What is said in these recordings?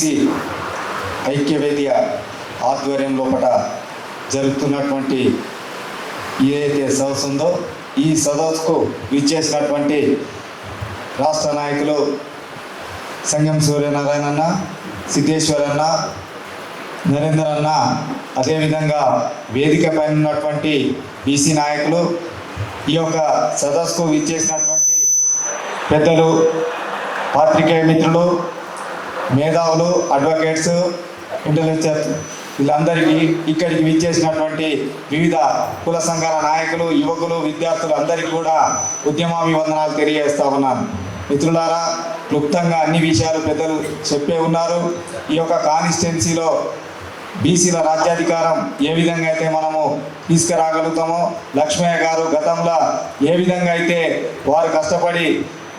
BC ఐక్యవేది ఆధ్వర్యం లోపల జరుగుతున్నటువంటి ఏదైతే సదస్సు ఉందో ఈ సదస్సుకు విచ్చేసినటువంటి రాష్ట్ర నాయకులు సంగం సూర్యనారాయణ అన్న సిద్ధేశ్వర్ అన్న నరేందర్ అన్న అదేవిధంగా వేదిక పైన ఉన్నటువంటి బీసీ నాయకులు ఈ యొక్క సదస్సుకు విచ్చేసినటువంటి పెద్దలు పాత్రికేయ మిత్రులు మేధావులు అడ్వకేట్స్ ఇంటెలెక్చర్ వీళ్ళందరికీ ఇక్కడికి విచ్చేసినటువంటి వివిధ కుల సంఘాల నాయకులు యువకులు విద్యార్థులు అందరికీ కూడా ఉద్యమాభివందనాలు తెలియజేస్తా ఉన్నాను. మిత్రులారా క్లుప్తంగా అన్ని విషయాలు పెద్దలు చెప్పే ఉన్నారు. ఈ యొక్క కాన్స్టిట్యున్సీలో బీసీల రాజ్యాధికారం ఏ విధంగా అయితే మనము తీసుకురాగలుగుతామో లక్ష్మయ్య గారు గతంలో ఏ విధంగా అయితే వారు కష్టపడి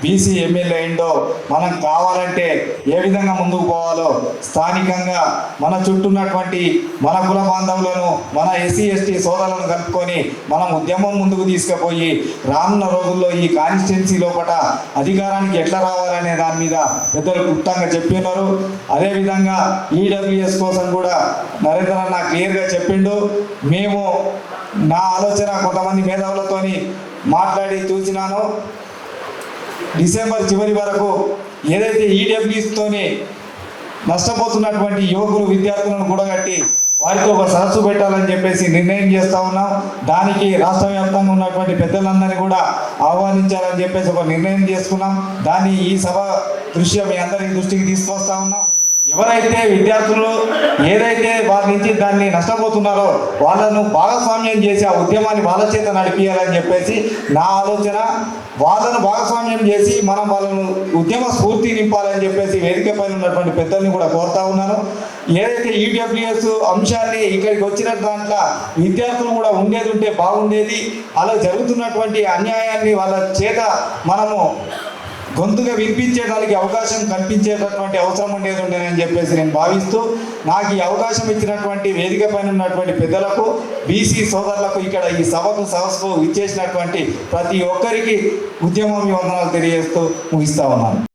బీసీ ఎమ్మెల్యే అయిందో మనం కావాలంటే ఏ విధంగా ముందుకు పోవాలో స్థానికంగా మన చుట్టూ ఉన్నటువంటి మన కుల బాంధవులను మన ఎస్సీ ఎస్టీ సోదరులను కలుపుకొని మనం ఉద్యమం ముందుకు తీసుకుపోయి రానున్న రోజుల్లో ఈ కాన్స్టిట్యున్సీ లోపల అధికారానికి ఎట్లా రావాలనే దాని మీద పెద్దలు క్లుప్తంగా చెప్పినారు అదేవిధంగా ఈడబ్ల్యూఎస్ కోసం కూడా నరేంద్ర అన్న క్లియర్గా చెప్పిండు. మేము నా ఆలోచన కొంతమంది మేధావులతోని మాట్లాడి చూసినాను. డిసెంబర్ చివరి వరకు ఏదైతే ఈడబ్ల్యూస్తోని నష్టపోతున్నటువంటి యువకులు విద్యార్థులను కూడగట్టి వారితో ఒక సరస్సు పెట్టాలని చెప్పేసి నిర్ణయం చేస్తూ ఉన్నాం. దానికి రాష్ట్ర వ్యాప్తంగా ఉన్నటువంటి పెద్దలందరినీ కూడా ఆహ్వానించాలని చెప్పేసి ఒక నిర్ణయం చేసుకున్నాం. దాన్ని ఈ సభ దృశ్యం మీ అందరి దృష్టికి తీసుకొస్తా ఉన్నాం. ఎవరైతే విద్యార్థులు ఏదైతే వారి నుంచి దాన్ని నష్టపోతున్నారో వాళ్ళను భాగస్వామ్యం చేసి ఆ ఉద్యమాన్ని వాళ్ళ చేత నడిపించాలని చెప్పేసి నా ఆలోచన. వాళ్ళను భాగస్వామ్యం చేసి మనం వాళ్ళను ఉద్యమ స్ఫూర్తి నింపాలని చెప్పేసి వేదిక పైన ఉన్నటువంటి పెద్దల్ని కూడా కోరుతా ఉన్నాను. ఏదైతే ఈడబ్ల్యూఎస్ అంశాన్ని ఇక్కడికి వచ్చిన దాంట్లో విద్యార్థులు కూడా ఉండేది ఉంటే బాగుండేది. అలా జరుగుతున్నటువంటి అన్యాయాన్ని వాళ్ళ చేత మనము గొంతుగా వినిపించేదానికి అవకాశం కల్పించేటటువంటి అవసరం ఉండేది ఉండేనని చెప్పేసి నేను భావిస్తూ నాకు ఈ అవకాశం ఇచ్చినటువంటి వేదిక పైన ఉన్నటువంటి పెద్దలకు బీసీ సోదరులకు ఇక్కడ ఈ సభకు సభకు ఇచ్చేసినటువంటి ప్రతి ఒక్కరికి ఉద్యమం వందనాలు తెలియజేస్తూ ముగిస్తా ఉన్నాను.